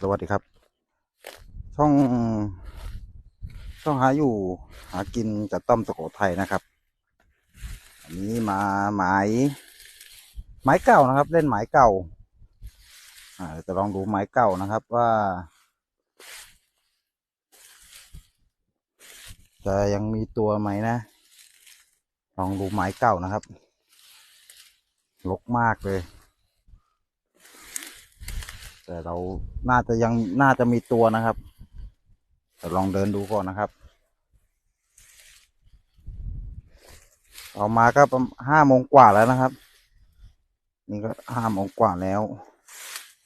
สวัสดีครับ ช่องช่องหาอยู่หากินจัดต้อมสโขทัยนะครับ อันนี้มาหมายไม้เก่านะครับ เล่นไม้เก่าอ่าจะลองดูไม้เก่านะครับว่า จะยังมีตัวไหมนะ ลองดูไม้เก่านะครับลกมากเลย แต่เราน่าจะยังน่าจะมีตัวนะครับแต่ลองเดินดูก่อนนะครับออกมาก็ประมาณห้าโมงกว่าแล้วนะครับ นี่ก็ห้าโมงกว่าแล้ว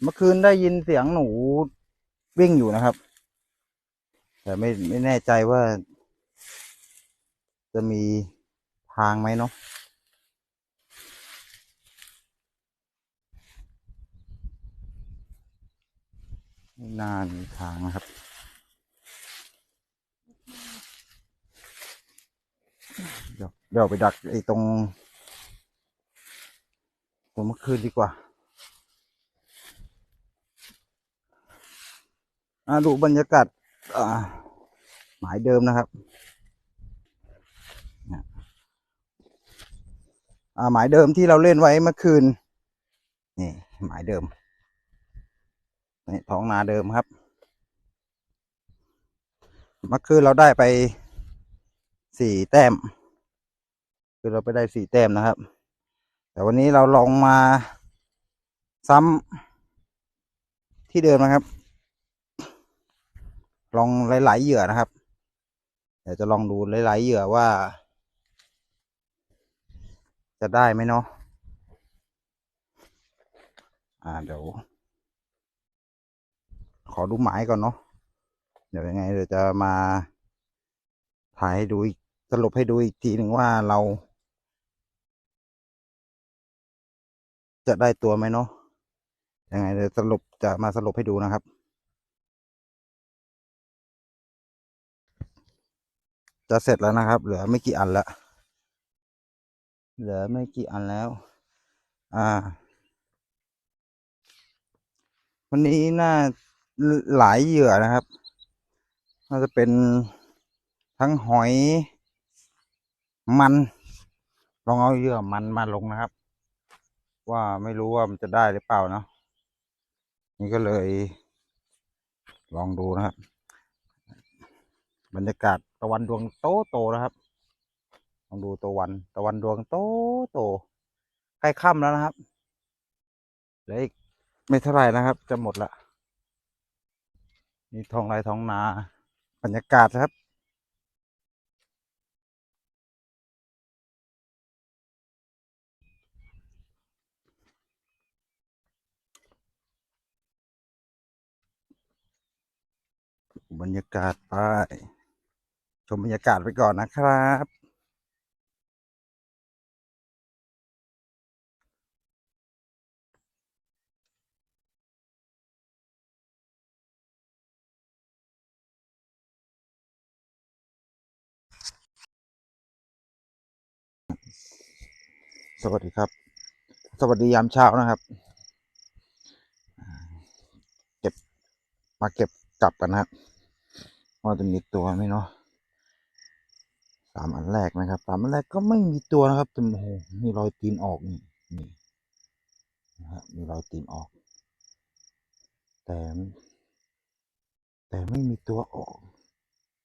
เมื่อคืนได้ยินเสียงหนูวิ่งอยู่นะครับ แต่ไม่ไม่แน่ใจว่าจะมีทางไหมเนาะ น่ามีทางนะครับเดี๋ยวเดี๋ยวไปดักไอ้ตรงตรงเมื่อคืนดีกว่าอาดูบรรยากาศอ่าหมายเดิมนะครับอ่าหมายเดิมที่เราเล่นไว้เมื่อคืน นี่ หมายเดิม นี่ท้องนาเดิมครับเมื่อคืนเราได้ไปสี่แต้ม คือเราไปได้สี่แต้มนะครับ แต่วันนี้เราลองมาซ้ำที่เดิมนะครับ ลองหลาย ๆ เหยื่อนะครับ เดี๋ยวจะลองดูหลาย ๆ เหยื่อว่า จะได้ไหมเนาะอ่าเดี๋ยว ขอดูหมายก่อนเนาะเดี๋ยวยังไงเดี๋ยวจะมาถ่ายให้ดูสรุปให้ดูอีกทีหนึ่งว่าเรา จะได้ตัวไหมเนาะยังไงเดี๋ยวสรุปจะมาสรุปให้ดูนะครับ จะเสร็จแล้วนะครับ เหลือไม่กี่อันละเหลือไม่กี่อันแล้ว อ่า วันนี้น่า หลายเหยื่อนะครับน่าจะเป็นทั้งหอยมัน ลองเอาเหยื่อมันมาลงนะครับ ว่าไม่รู้ว่ามันจะได้หรือเปล่าเนาะนี่ก็เลย ลองดูนะครับ บรรยากาศตะวันดวงโตโตนะครับลองดูตะวัน ตะวันดวงโตโตใกล้ค่ำแล้วนะครับเหลืออีกไม่เท่าไหร่นะครับ จะหมดละ นี่ท้องไรท้องนาบรรยากาศครับบรรยากาศไป ชมบรรยากาศไปก่อนนะครับ สวัสดีครับ สวัสดียามเช้านะครับ เก็บมาเก็บกลับกันนะครับว่าจะมีตัวไหมเนาะสามอันแรกนะครับสามอันแรกก็ไม่มีตัวนะครับแต่โอ้โหมีรอยตีนออกนี่นี่นะฮะมีรอยตีนออก แต่ แต่ไม่มีตัวออก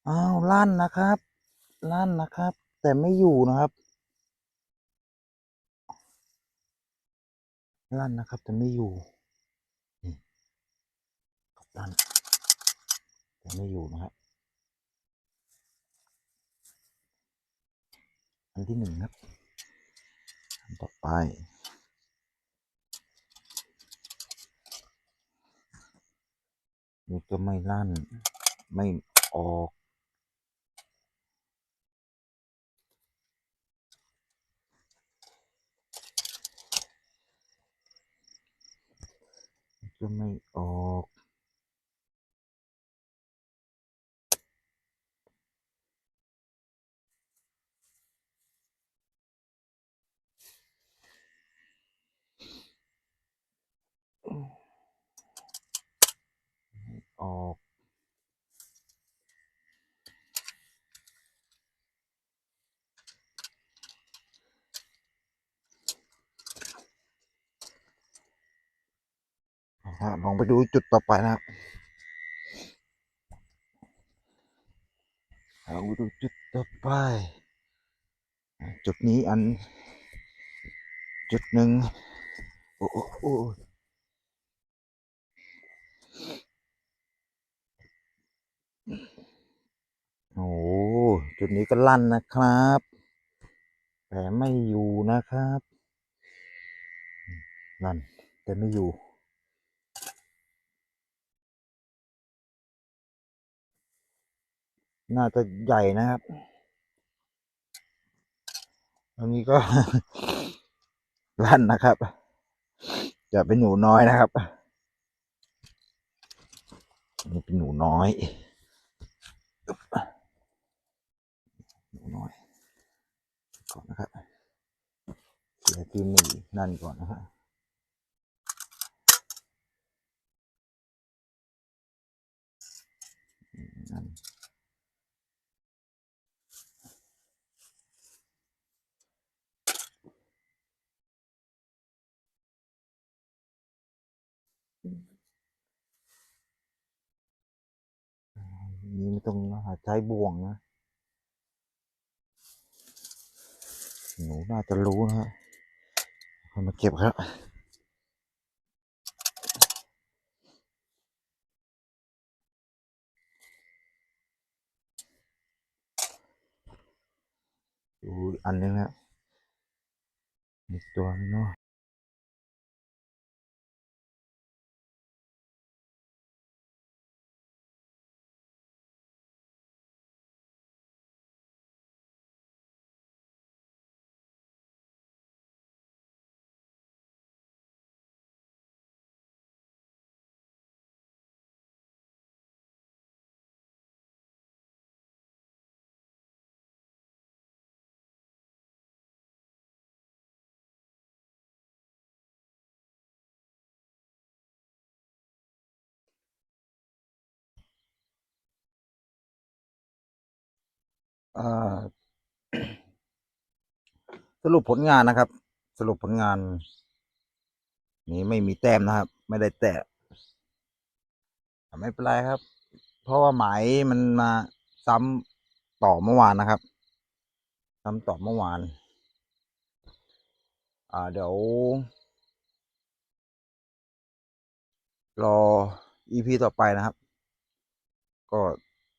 อ้าวลั่นนะครับลั่นนะครับ แต่ไม่อยู่นะครับ ลั่นนะครับ แต่ไม่อยู่นี่ลั่นแต่ไม่อยู่นะครับอันที่หนึ่งครับอันต่อไปนี่ก็ไม่ลั่นไม่ออก ก็ ไม่อ ลองไปดูจุดต่อไปนะครับลองไปดูจุดต่อไป จุดนี้อัน จุดหนึ่งโอ้โอ้โอ้โอ้จุดนี้ก็ลั่นนะครับ แต่ไม่อยู่นะครับ ลั่นแต่ไม่อยู่ น่าจะใหญ่นะครับอันนี้ก็ ลั่นนะครับ จะเป็นหนูน้อยนะครับนี่เป็นหนูน้อยหนูน้อยก่อนนะครับเสียที่หนึ่งนั่นก่อนนะฮะ นี่ไม่ต้องหาใช้บ่วงนะ หนูน่าจะรู้นะฮะเอามาเก็บครับดูอันนึงนะมีตัวนึงเนาะ สรุปผลงานนะครับ สรุปผลงาน นี้ไม่มีแต้มนะครับ ไม่ได้แตะแต่ไม่เป็นไรครับ เพราะว่าหมายมันมาซ้ำต่อเมื่อวานนะครับซ้ำต่อเมื่อวาน อ่าเดี๋ยว รอ EP ต่อไปนะครับ ก็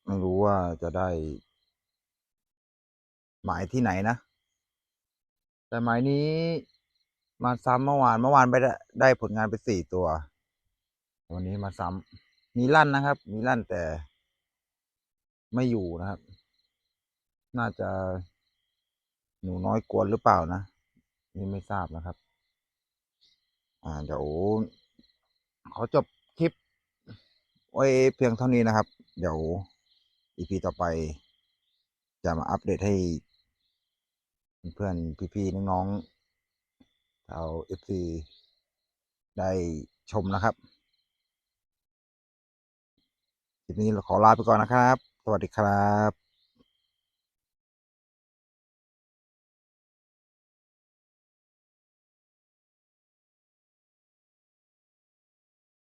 ไม่รู้ว่าจะได้ หมายที่ไหนนะ แต่หมายนี้มาซ้ำเมื่อวานเมื่อวานไปได้ได้ผลงานไปสี่ตัว วันนี้มาซ้ำมีลั่นนะครับ มีลั่นแต่ไม่อยู่นะครับ น่าจะหนูน้อยกวนหรือเปล่านะนี่ไม่ทราบนะครับ อ่าเดี๋ยวขอจบคลิปไว้เพียงเท่านี้นะครับ เดี๋ยวอีพีต่อไป จะมาอัปเดตให้ เพื่อนๆพี่ๆน้องๆชาวเอฟซีได้ชมนะครับคลิปนี้เราขอลาไปก่อนนะครับ สวัสดีครับ